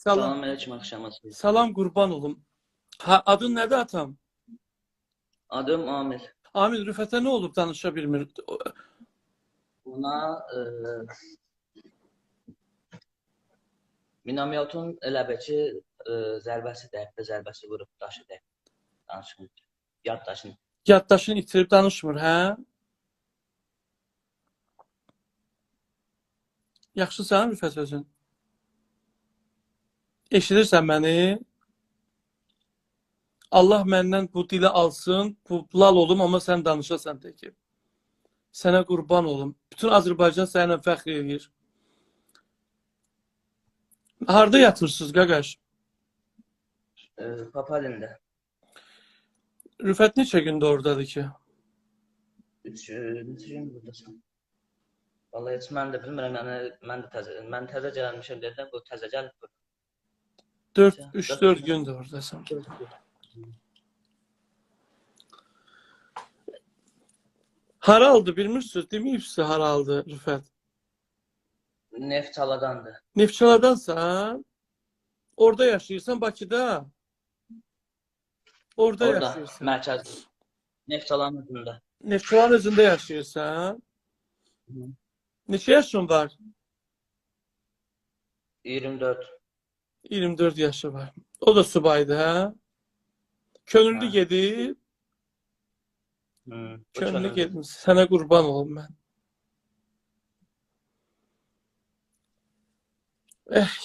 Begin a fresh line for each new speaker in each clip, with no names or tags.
Salam.
Salam aleyküm axşamınız.
Salam qurban olum. Ha, adın nədir atam?
Adım Amir.
Amil Rüfətə nə olub danışa bilmir.
Buna e, Minamyotun eləbəki e, zərbəsi dəyib, zərbəsi vurub daşı dəyib. Danışım. Yad daşını.
Yaddaşını itirib danışmır, hə? Yaxşısan Rüfət özün? Eşidirsən məni? Allah məndən bu dili alsın, bu lal olum, amma sən danışasan teki. Sənə qurban olum. Bütün Azərbaycan səninlə fəxr edir. Harda yatırsınız, qaqaş?
E, Papalində.
Rüfət neçə gündür oradadır ki?
3 3 gün burdasan. Vallahi heç mən də bilmirəm, yəni mən də təzə mən təzə gəlmişəm dedim, bu təzə gəlib bu.
4 3-4 gündür oradasın. Haraldı bilmirsiniz, deməyibsiniz haraldı Rüfət.
Neftçaladandır.
Neftçaladansan, orada yaşayırsan Bakıda. Orada
Orada
yaşayırsan.
mərkəzdə. Neftçalanın özündə.
Neftçalanın özündə yaşayırsan.
Hı.
Neçə yaşın var?
24.
24 yaşı var. O da subaydı, hə? Könüllü
Hə.
gedib,
Hı.
könüllü gedib. Sənə qurban olum mən. Eh.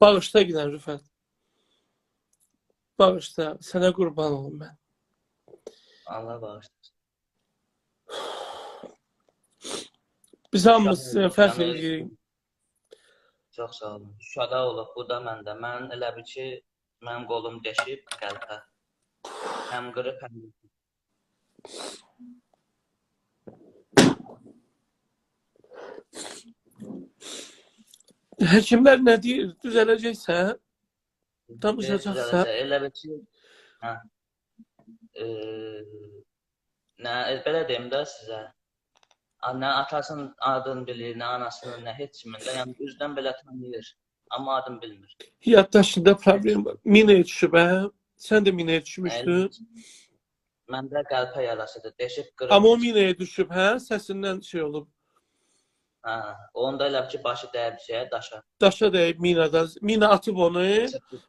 Bağışla gidən Rüfət. Bağışla. Sənə qurban olum mən.
Allah bağışlasın.
Biz hamımız fəxr edirik.
Çox sağ olun. Şada olub bu da məndə. Mən elə bir ki, mənim qolum deşib qəlbə. Həm qırıb, həm
Həkimlər nə deyir? Düzələcəksən? Danışacaqsa?
Düzələcək. Elə bir ki, hə. E, nə belə deyim də sizə. Nə atasının adını bilir, nə anasının, nə heç kimin də. Yəni üzdən belə tanıyır. Amma adını bilmir.
Yaddaşında problem var. Minaya düşüb, hə? Sən də minaya düşmüşdün.
Məndə qəlpə yarasıdır. Deşib qırıb.
Amma o minaya düşüb, hə? Səsindən şey olub.
Hə, onda elə ki, başı dəyib şeyə, daşa.
Daşa dəyib minada. Mina atıb onu,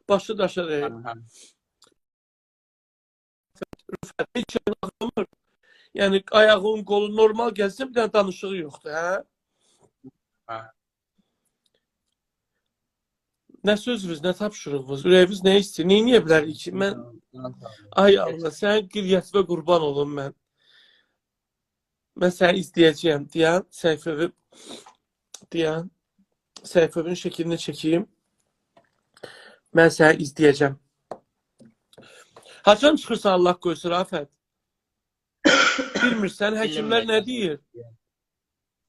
başı daşa dəyib.
Hə, hə.
Heç Yəni ayağın, qolun normal gəlsə bir dənə danışığı yoxdur, hə?
Hə.
Nə sözünüz, nə tapşırığınız, ürəyiniz nə istəyir? Neyniyə bilərik ki? Mən ay Allah, sənin qiliyyətinə qurban olum mən. Mən səni izləyəcəyəm deyən səhifəvi deyən səhifəvin şəklini çəkeyim. Mən səni izləyəcəm. Haçan çıxırsan Allah qoysun Rafət? Bilmirsən həkimlər nə deyir?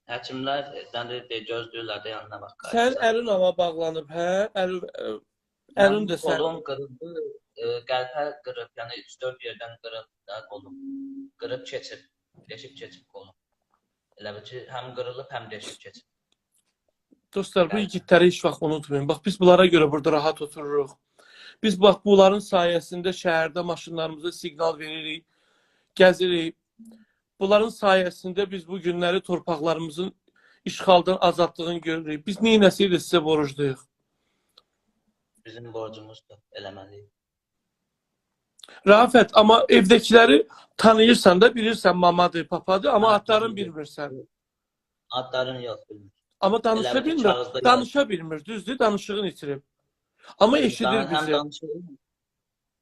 Həkimlər də də gözləyirlər də yanına bax.
Sən əlin hava bağlanıb, hə? Əl əlin də sən.
Qolum qırıldı, e, qəlpə qırıb, yəni 3-4 yerdən qırıb da qolum. Qırıb keçib, deşib keçib qolum. Elə bil ki, həm qırılıb, həm deşib keçib.
Dostlar, bu igidləri heç vaxt unutmayın. Bax biz bunlara görə burada rahat otururuq. Biz bax bunların sayəsində şəhərdə maşınlarımıza siqnal veririk, gəzirik. Bunların sayəsində biz bu günləri torpaqlarımızın işğaldan azadlığını görürük. Biz neynəsi ilə sizə borcluyuq.
Bizim borcumuzdur, eləməliyik.
Rafət, amma evdəkiləri tanıyırsan da, bilirsən mamadır, papadır, amma
Hə,
adlarını bilmirsən.
Adlarını yox bilmir.
Amma danışa
Elə bil
bilmir, danışa bilmir, düzdür, danışığını itirib. Amma eşidir bizi.
danışır.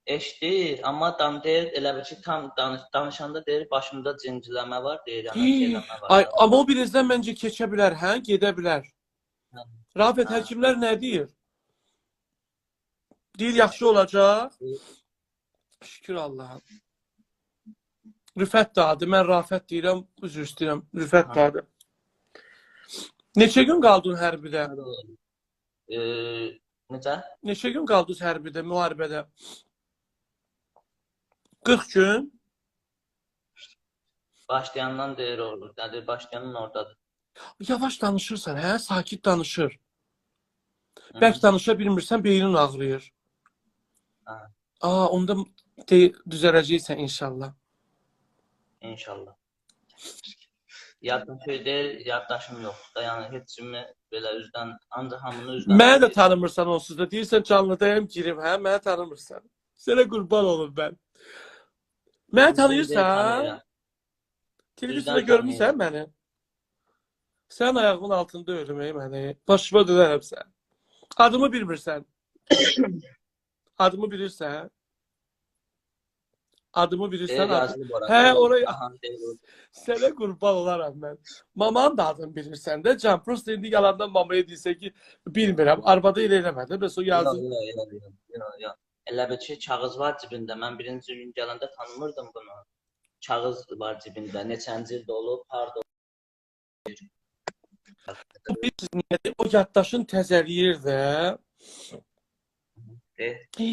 Eşidir, amma dan deyir, elə bil ki, tam danış, danışanda deyir, başımda cinciləmə var, deyir, yəni
Hii,
şeyləmə var.
Ay, amma o birinizdən məncə keçə bilər, hə? Gedə bilər.
Hə.
Rafət,
Hə.
həkimlər nə deyir? Deyir, yaxşı olacaq. Şükür Allaha. Rüfət də adı. Mən Rafət deyirəm, üzr istəyirəm. Rüfət
Hə.
adı. Neçə gün qaldın hərbidə?
E, necə?
Neçə gün qaldınız hərbidə, müharibədə? 40 gün.
Başlayandan deyir olur. Nədir? Başlayanın oradadır.
Yavaş danışırsan, hə? Sakit danışır.
Hı.
Bəlkə danışa bilmirsən, beynin ağrıyır.
Ha.
Aa, onda de, düzələcəksən inşallah.
İnşallah. Yaddaşı deyil, yaddaşım yoxdur da. Yəni heç kimi belə üzdən, ancaq hamını üzdən.
Məni də tanımırsan onsuz da. Deyirsən canlıdayım girim, hə? Məni tanımırsan. Sənə qurban olum mən. Məni tanıyırsan? Televizorda
Üzdən
görmüsən məni? Sən ayağımın altında ey məni. Başıma dönərəm sən. Adımı bilmirsən. Adımı bilirsən? Adımı bilirsən? Adı... Hə,
deyir.
Sənə qurban olaram mən. Mamanın da adını bilirsən də. Can prosta indi yalandan mamaya deyirsən ki, bilmirəm. Arvada elə eləmədi. Bəs o yazdı.
Yox, yox, yox. Elə bir ki, kağız var cibində. Mən birinci gün gələndə tanımırdım bunu. Kağız var cibində. Neçənci ildə olub, harda
Biz niyyəti o yaddaşın təzəliyir də.
olub,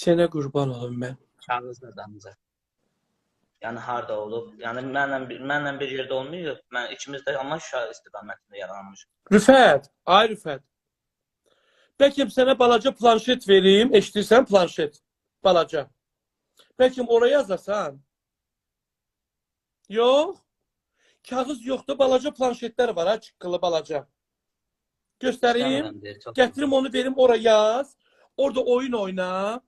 Sənə qurban olum mən.
kağız da danacaq. Yəni harda olub? Yəni mənlə mənlə bir yerdə olmayıb. Mən ikimiz də amma Şuşa istiqamətində yaranmışıq.
Rüfət, ay Rüfət. Bəlkə sənə balaca planşet verim, eşidirsən planşet. Balaca. Bəlkə oraya yazasan. Yox. Kağız yoxdur, balaca planşetlər var ha, çıqqılı balaca. Göstəreyim. Gətirim onu verim oraya yaz. Orada oyun oyna.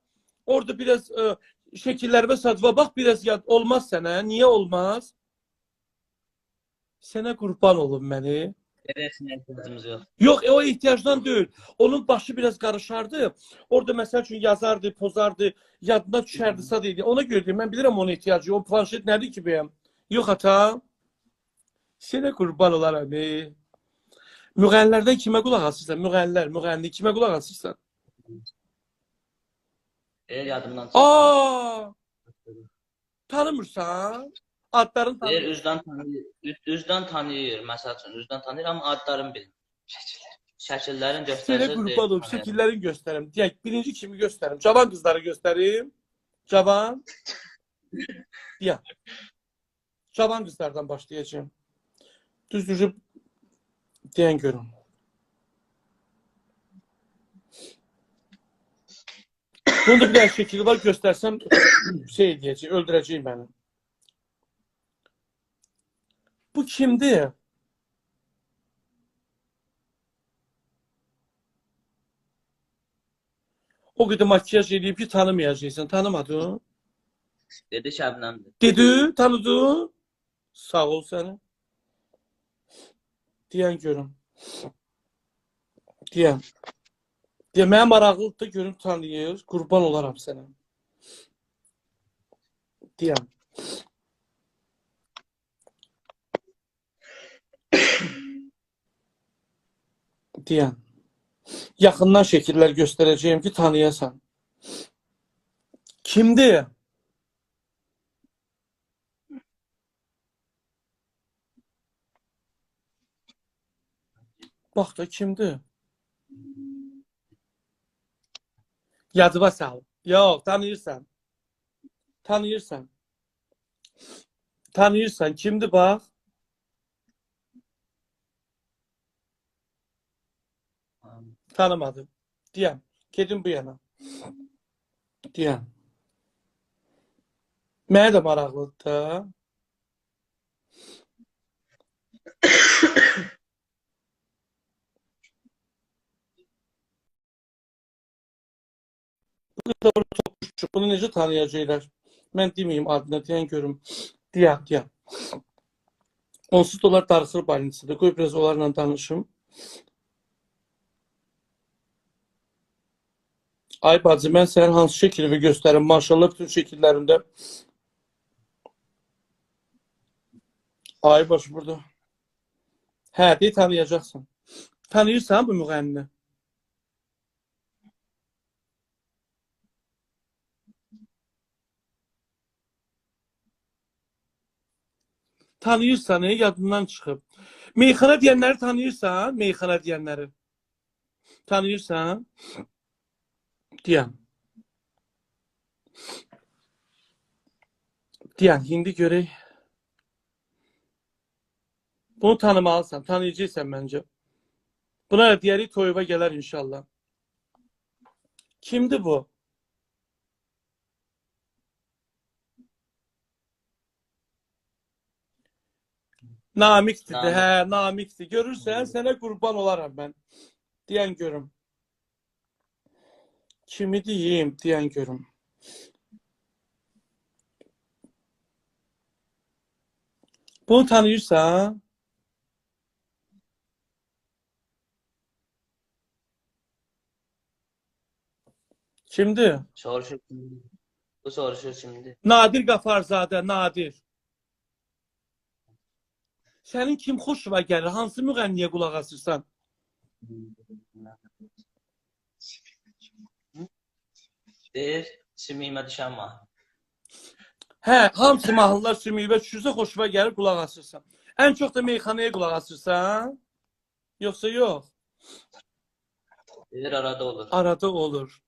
Orada biraz e, şekillerime sadva bak biraz yad olmaz sənə. Niye olmaz? Sənə qurban olum məni. Yok e, o ihtiyacdan değil. Onun başı biraz karışardı. Orada mesela üçün yazardı, pozardı, yadına düşərdi sadıydı. Ona göre deyim, ben bilirim onun ihtiyacı. O planşet nədir ki benim? Yok ata. Sənə qurban olaram. E. Müğənnilərdən kimə qulaq asırsan? Müğənnilər, müğənni kimə qulaq asırsan?
Deyir yadımdan çıxdı.
Aa! Tanımırsan? Adlarını
Deyir
tanımır.
üzdən tanıyır. üz- Üzdən tanıyır, məsəl üçün üzdən tanıyır amma adlarını bilmir. Şəkillərin
Sənə
göstərəcək.
qurban olum. Şəkillərini göstərim. Deyək, birinci kimi göstərim. Cavan qızları göstərim. Cavan. Deyək. Cavan qızlardan başlayacağım. Düzdürüb deyən görün. Bunda bir şəkili var, göstərsəm şey deyəcək, öldürəcək məni. Bu kimdir? O qədər makyaj edib ki, tanımayacaqsan. Tanımadın?
Dedi Şəbnəmdir.
Dedi, tanıdın? Sağ ol sənə. Deyən görüm. Deyə mənə maraqlıdır da görüm tanıyır. Qurban olaram sənə. Deyən. Deyən. Yaxından şəkillər göstərəcəyim ki, tanıyasan. Kimdir? Bax da kimdir? Yadıma sal. Yox, tanıyırsan. Tanıyırsan. Tanıyırsan. Kimdir bax? Tanımadım. Diyen. Kedim bu yana. Diyen. Mənə də maraqlıdır. bu qədər toqquşçu. Bunu necə tanıyacaqlar? Mən deməyim adını, deyən görüm. Deyək, deyək. Onsuz da onlar darıxır balinçidə. Qoy biraz onlarla danışım. Bacı, mən sənin hansı şəkilini göstərim? Maşallah bütün şəkillərində. Ay baş burada. Hə, deyə tanıyacaqsan. Tanıyırsan bu müğənnini? Tanıyırsan, e, yadından çıxıb. Meyxana deyənləri tanıyırsan? Meyxana deyənləri. Tanıyırsan? Deyən. Deyən, indi görək. Bunu tanımalısan, tanıyacaksan bence. Buna da diğeri toyuba gelir inşallah. Kimdi bu? Namik'ti.
Namik.
He, Namik'ti. Görürsen sana kurban olaram ben. Diyen görüm. Kimi diyeyim diyen görüm. Bunu tanıyırsan kimdi?
Soruşur şimdi. Bu soruşur şimdi.
Nadir Qafarzadə, Nadir. Sənin kim xoşuna gəlir? Hansı müğənniyə qulaq asırsan?
Deyir, simiyimə düşən var.
Hə, hamısı mahnılar sümüyübə düşürsə xoşuna gəlir, qulaq asırsan. Ən çox da meyxanaya qulaq asırsan? Yoxsa yox?
Deyir, arada olur.
Arada olur.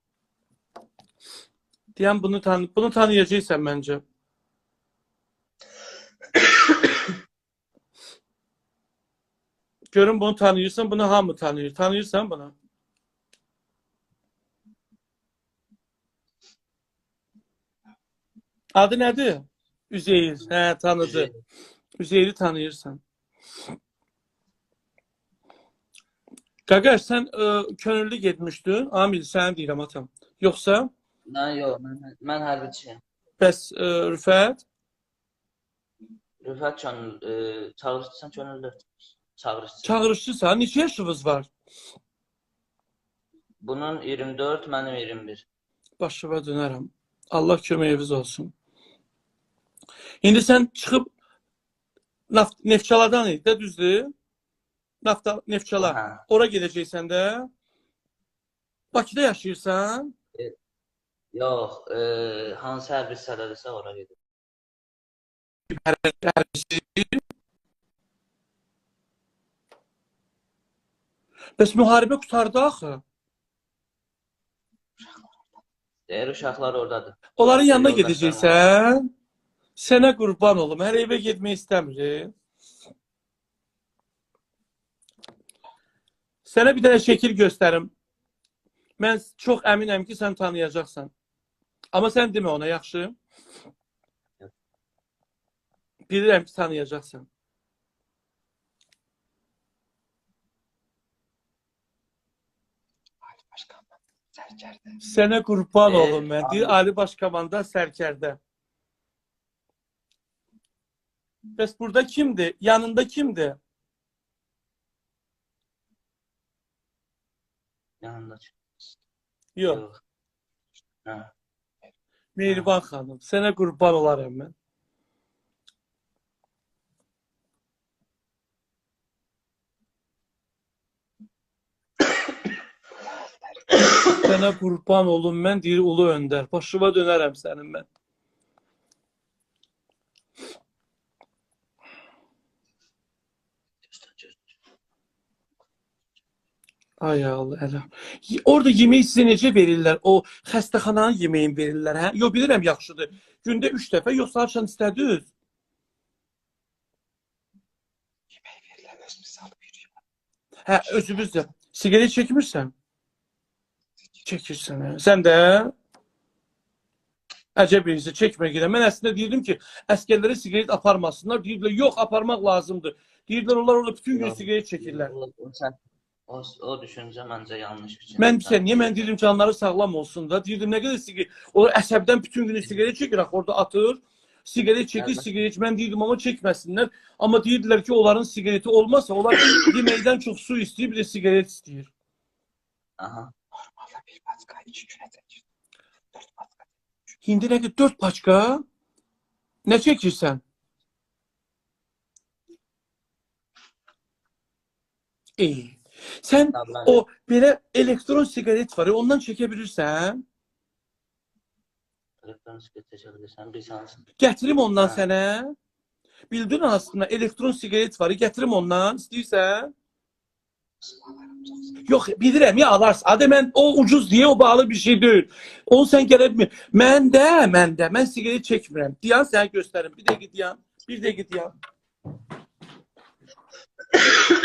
Deyən bunu tan bunu tanıyacaqsan məncə. Görün bunu tanıyırsan, bunu hamı tanıyır. Tanıyırsan bunu. Adı nədir? Üzeyir. Hə, tanıdı. Üzeyri tanıyırsan. Qaqaş, sən ə, könüllü getmişdin. Amil, səni deyirəm atam. Yoxsa
Mən yox, mən, mən hərbiçiyəm.
bəs ə, Rüfət?
Rüfət könül, e, çağırışsan könüllü. Çağırışçı.
Çağırışçısan. Neçə yaşınız var?
Bunun 24, mənim 21.
Başıma dönərəm. Allah köməyiniz olsun. İndi sən çıxıb naft, Neftçaladan idi, də düzdür? Nafta, Neftçala.
Hə.
Ora gedəcəksən də. Bakıda yaşayırsan?
Yox, e, hansı hərbi hissədədirsə ora gedir.
Bəs müharibə qurtardı axı.
Deyir, uşaqlar oradadır.
Onların yanına
Yoldaşlarım
gedəcəksən. Sənə qurban olum. Hər evə getmək istəmirik. Sənə bir dənə şəkil göstərim. Mən çox əminəm ki, sən tanıyacaqsan. Amma sən demə ona, yaxşı? Bilirəm ki, tanıyacaqsan. Sənə qurban olum mən. Deyir Ali Başkomanda sərkərdə. Bəs burada kimdir? Yanında kimdir?
Yanındakı.
Yox.
Yox. Hə.
Mehriban xanım. Sənə qurban olaram mən. Sənə qurban olum mən deyir ulu öndər. Başıma dönərəm sənin mən. Ay Allah, ələ. Y- Orada yemeği sizə necə verirlər? O xəstəxananın yemeğini verirlər, hə? Yox, bilirəm yaxşıdır. Gündə 3 dəfə, yoxsa akşam istədiniz? Hə, özümüz də. Sigaret çəkmirsən? Çəkirsən, hə. Sən də? Əcəb birisi çəkmə gedən. Mən əslində deyirdim ki, əskərlərə sigaret aparmasınlar. Deyirlər, yox, aparmaq lazımdır. Deyirlər, onlar orada bütün gün sigaret çəkirlər.
Sən- o, o düşüncə məncə yanlış fikir.
Mən bilirsən, niyə mən deyirdim canları sağlam olsun da. Deyirdim, nə qədər sigaret, o əsəbdən bütün günü sigaret çəkir, axı orada atır. Sigaret çəkir,
Evet.
sigaret. Mən deyirdim, amma çəkməsinlər. Amma deyirdilər ki, onların sigareti olmasa, onlar yeməkdən çox su istəyir, bir də sigaret istəyir.
Aha.
Normalde bir patka iki güne çekir. Dört patka.
İndi nə qədər 4 paçka? Nə çəkirsən? Ey. Sən
Tablan.
o belə elektron sigaret var, ya, ondan çəkə bilirsən?
Elektron bilirsən, bir sansın.
Gətirim ondan
Hə.
sənə. Bildin aslında elektron sigaret var. Gətirim ondan. İstəyirsən? Yox, bilirəm ya alarsın. Adə mən o ucuz deyə o bağlı bir şey deyil. Onu sən gələ bilmir. Məndə, məndə mən sigaret çəkmirəm. Diyan sənə göstərim. Bir dəqiqə diyan. Bir dəqiqə diyan.